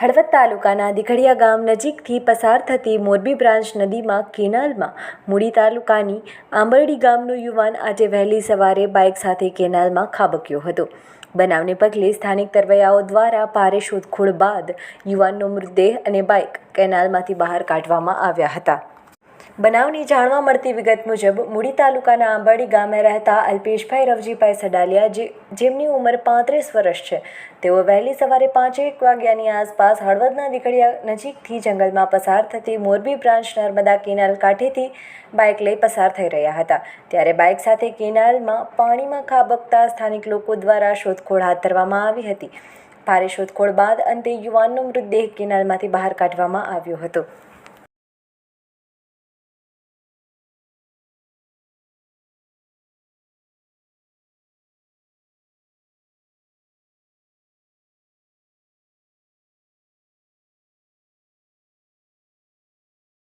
હળવદ તાલુકાના દીઘડિયા ગામ નજીકથી પસાર થતી મોરબી બ્રાન્ચ નદીમાં કેનાલમાં મૂડી તાલુકાની આંબરડી ગામનો યુવાન આજે વહેલી સવારે બાઇક સાથે કેનાલમાં ખાબક્યો હતો. બનાવને પગલે સ્થાનિક તરવૈયાઓ દ્વારા ભારે શોધખોળ બાદ યુવાનનો મૃતદેહ અને બાઇક કેનાલમાંથી બહાર કાઢવામાં આવ્યા હતા. બનાવની જાણવા મળતી વિગત મુજબ, મૂડી તાલુકાના આંબાડી ગામે રહેતા અલ્પેશભાઈ રવજીભાઈ સડાલિયા, જે, જેમની ઉંમર પાંત્રીસ વર્ષ છે. તેઓ વહેલી સવારે પાંચેક વાગ્યાની આસપાસ હળવદના દીકડિયા નજીકથી જંગલમાં પસાર થતી મોરબી બ્રાન્ચ નર્મદા કેનાલ કાંઠેથી બાઇક લઈ પસાર થઈ રહ્યા હતા. ત્યારે બાઇક સાથે કેનાલમાં પાણીમાં ખાબકતા સ્થાનિક લોકો દ્વારા શોધખોળ હાથ ધરવામાં આવી હતી. ભારે શોધખોળ બાદ અંતે યુવાનનો મૃતદેહ કેનાલમાંથી બહાર કાઢવામાં આવ્યો હતો.